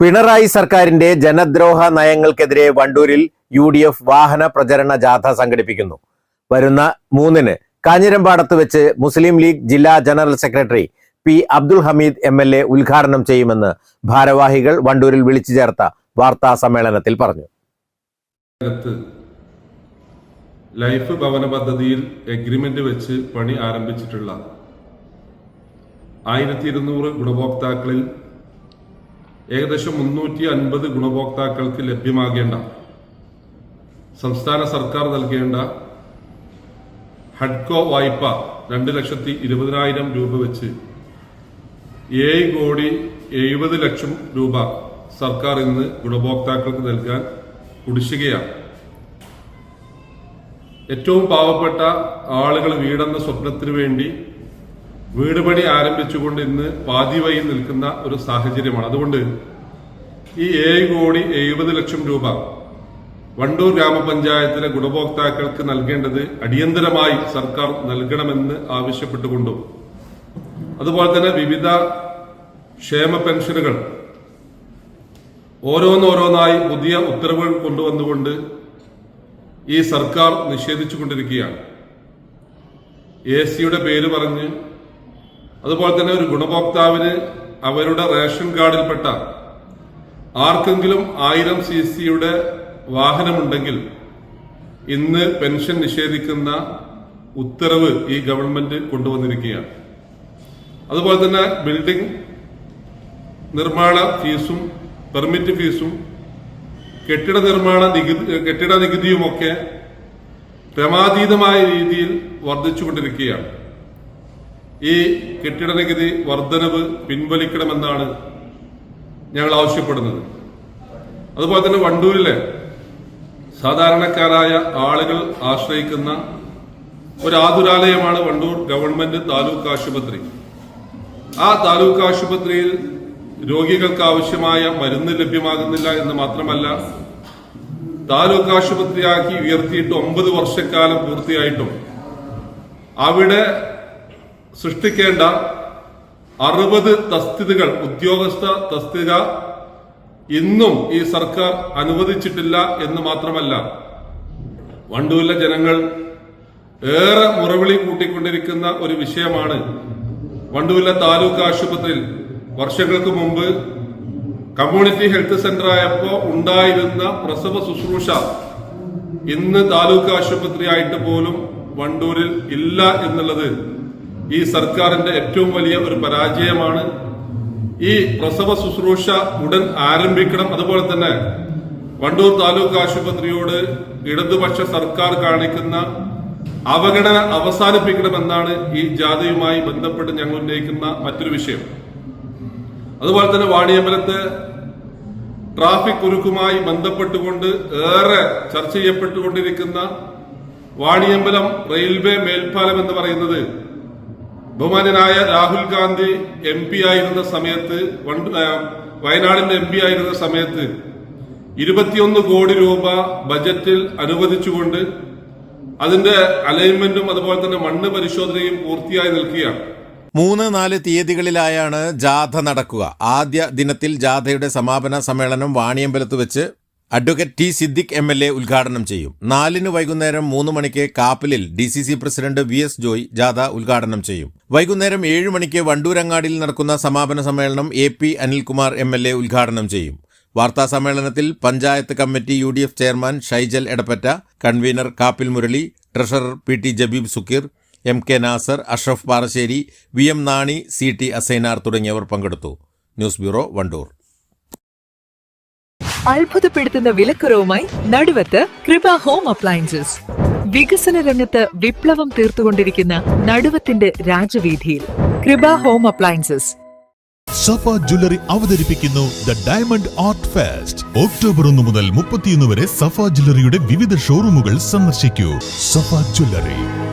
Pinarayi സർക്കാരിന്റെ ജനദ്രോഹ നയങ്ങൾക്കെതിരെ വണ്ടൂരിൽ യു ഡി എഫ് വാഹന പ്രചരണ ജാഥ സംഘടിപ്പിക്കുന്നു. വരുന്ന മൂന്നിന് കാഞ്ഞിരമ്പാടത്ത് വെച്ച് മുസ്ലിം ലീഗ് ജില്ലാ general secretary P Abdul Hameed M L A ഉദ്ഘാടനം ചെയ്യുമെന്ന് ഭാരവാഹികൾ വണ്ടൂരിൽ വിളിച്ചു ചേർത്ത വാർത്താ സമ്മേളനത്തിൽ പറഞ്ഞു. ലൈഫ് ഭവന പദ്ധതിയിൽ എഗ്രിമെന്റ് വെച്ച് പണി ആരംഭിച്ചിട്ടുള്ള ആയിരത്തി ഇരുന്നൂറ് ഗുണഭോക്താക്കളിൽ ഏകദേശം മുന്നൂറ്റി അൻപത് ഗുണഭോക്താക്കൾക്ക് ലഭ്യമാകേണ്ട സംസ്ഥാന സർക്കാർ നൽകേണ്ട ഹഡ്കോ വായ്പ രണ്ട് ലക്ഷത്തി ഇരുപതിനായിരം രൂപ വെച്ച് ഏഴ് കോടി എഴുപത് ലക്ഷം രൂപ സർക്കാർ ഇന്ന് ഗുണഭോക്താക്കൾക്ക് നൽകാൻ കുടിശ്ശികയാണ്. ഏറ്റവും പാവപ്പെട്ട ആളുകൾ വീടെന്ന സ്വപ്നത്തിനു വേണ്ടി വീട് പണി ആരംഭിച്ചുകൊണ്ട് ഇന്ന് പാതി വഴി നിൽക്കുന്ന ഒരു സാഹചര്യമാണ്. അതുകൊണ്ട് ഈ ഏഴ് കോടി എഴുപത് ലക്ഷം രൂപ വണ്ടൂർ ഗ്രാമപഞ്ചായത്തിലെ ഗുണഭോക്താക്കൾക്ക് നൽകേണ്ടത് അടിയന്തരമായി സർക്കാർ നൽകണമെന്ന് ആവശ്യപ്പെട്ടുകൊണ്ടും അതുപോലെ തന്നെ വിവിധ ക്ഷേമ പെൻഷനുകൾ ഓരോന്നോരോന്നായി പുതിയ ഉത്തരവുകൾ കൊണ്ടുവന്നുകൊണ്ട് ഈ സർക്കാർ നിഷേധിച്ചുകൊണ്ടിരിക്കുകയാണ്. എ സിയുടെ പേര് പറഞ്ഞ് അതുപോലെ തന്നെ ഒരു ഗുണഭോക്താവിന് അവരുടെ റേഷൻ കാർഡിൽപ്പെട്ട ആർക്കെങ്കിലും ആയിരം സി സിയുടെ വാഹനമുണ്ടെങ്കിൽ ഇന്ന് പെൻഷൻ നിഷേധിക്കുന്ന ഉത്തരവ് ഈ ഗവൺമെന്റ് കൊണ്ടുവന്നിരിക്കുകയാണ്. അതുപോലെ തന്നെ ബിൽഡിംഗ് നിർമ്മാണ ഫീസും പെർമിറ്റ് ഫീസും കെട്ടിട നിർമ്മാണ നികുതി കെട്ടിട നികുതിയുമൊക്കെ ക്രമാതീതമായ രീതിയിൽ വർദ്ധിച്ചുകൊണ്ടിരിക്കുകയാണ്. ഈ കെട്ടിട നികുതി വർധനവ് പിൻവലിക്കണമെന്നാണ് ഞങ്ങൾ ആവശ്യപ്പെടുന്നത്. അതുപോലെ തന്നെ വണ്ടൂരിലെ സാധാരണക്കാരായ ആളുകൾ ആശ്രയിക്കുന്ന ഒരു ആതുരാലയമാണ് വണ്ടൂർ ഗവൺമെന്റ് താലൂക്ക് ആശുപത്രി. ആ താലൂക്ക് ആശുപത്രിയിൽ രോഗികൾക്ക് ആവശ്യമായ മരുന്ന് ലഭ്യമാകുന്നില്ല എന്ന് മാത്രമല്ല താലൂക്ക് ആശുപത്രിയാക്കി ഉയർത്തിയിട്ട് ഒമ്പത് വർഷക്കാലം പൂർത്തിയായിട്ടും അവിടെ സൃഷ്ടിക്കേണ്ട അറുപത് തസ്തികകൾ ഉദ്യോഗസ്ഥ തസ്തിക ഇന്നും ഈ സർക്കാർ അനുവദിച്ചിട്ടില്ല എന്ന് മാത്രമല്ല വണ്ടൂരിലെ ജനങ്ങൾ ഏറെ മുറവിളി കൂട്ടിക്കൊണ്ടിരിക്കുന്ന ഒരു വിഷയമാണ് വണ്ടൂരിലെ താലൂക്ക് ആശുപത്രിയിൽ വർഷങ്ങൾക്ക് മുമ്പ് കമ്മ്യൂണിറ്റി ഹെൽത്ത് സെന്റർ ആയപ്പോ ഉണ്ടായിരുന്ന പ്രസവ ശുശ്രൂഷ ഇന്ന് താലൂക്ക് ആശുപത്രി ആയിട്ട് പോലും വണ്ടൂരിൽ ഇല്ല എന്നുള്ളത് ഈ സർക്കാരിന്റെ ഏറ്റവും വലിയ ഒരു പരാജയമാണ് ഈ പ്രസവ ശുശ്രൂഷ ഉടൻ ആരംഭിക്കണം. അതുപോലെ തന്നെ വണ്ടൂർ താലൂക്ക് ആശുപത്രിയോട് ഇടതുപക്ഷ സർക്കാർ കാണിക്കുന്ന അവഗണന അവസാനിപ്പിക്കണമെന്നാണ് ഈ ജാഥയുമായി ബന്ധപ്പെട്ട് ഞങ്ങൾ ഉന്നയിക്കുന്ന മറ്റൊരു വിഷയം. അതുപോലെ തന്നെ വാണിയമ്പലത്ത് ട്രാഫിക് കുരുക്കുമായി ബന്ധപ്പെട്ടുകൊണ്ട് ഏറെ ചർച്ച ചെയ്യപ്പെട്ടുകൊണ്ടിരിക്കുന്ന വാണിയമ്പലം റെയിൽവേ മേൽപ്പാലം എന്ന് പറയുന്നത് ബഹുമാന്യനായ രാഹുൽ ഗാന്ധി എം പി ആയിരുന്ന സമയത്ത് വയനാടിന്റെ എം പി ആയിരുന്ന സമയത്ത് ഇരുപത്തിയൊന്ന് കോടി രൂപ ബജറ്റിൽ അനുവദിച്ചുകൊണ്ട് അതിന്റെ അലൈൻമെന്റും അതുപോലെ തന്നെ മണ്ണ് പരിശോധനയും പൂർത്തിയായി നിൽക്കുകയാണ്. മൂന്ന് നാല് തീയതികളിലായാണ് ജാഥ നടക്കുക. ആദ്യ ദിനത്തിൽ ജാഥയുടെ സമാപന സമ്മേളനം വാണിയമ്പലത്ത് വെച്ച് advocate T Siddique M L A ഉദ്ഘാടനം ചെയ്യും. നാലിന് വൈകുന്നേരം മൂന്ന് മണിക്ക് കാപ്പലിൽ D C C president V S Joy ജാഥ ഉദ്ഘാടനം ചെയ്യും. വൈകുന്നേരം ഏഴ് മണിക്ക് വണ്ടൂരങ്ങാടിയിൽ നടക്കുന്ന സമാപന സമ്മേളനം A P Anilkumar M L A ഉദ്ഘാടനം ചെയ്യും. വാർത്താ സമ്മേളനത്തിൽ panchayat committee U D F chairman Shaijal Edappatta convener Kappil Murali treasurer P T Jabeeb Sukkeer M K Nasar Ashraf Parassery V M Nani C T Asainar തുടങ്ങിയവർ പങ്കെടുത്തു. News bureau Wandoor. അത്ഭുതപ്പെടുത്തുന്ന വിലക്കുറവുമായി നടുവത്ത് കൃപ home appliances. വികസന രംഗത്ത് വിപ്ലവം തീർത്തുകൊണ്ടിരിക്കുന്ന നടുവത്തിന്റെ രാജവീതിയിൽ Kripa home appliances. Safa jewellery അവതരിപ്പിക്കുന്നു the diamond art fest. October ഒന്ന് മുതൽ മുപ്പത്തിയൊന്ന് വരെ സഫ ജ്വല്ലറിയുടെ വിവിധ ഷോറൂമുകൾ സന്ദർശിക്കൂ. സഫ ജ്വല്ലറി.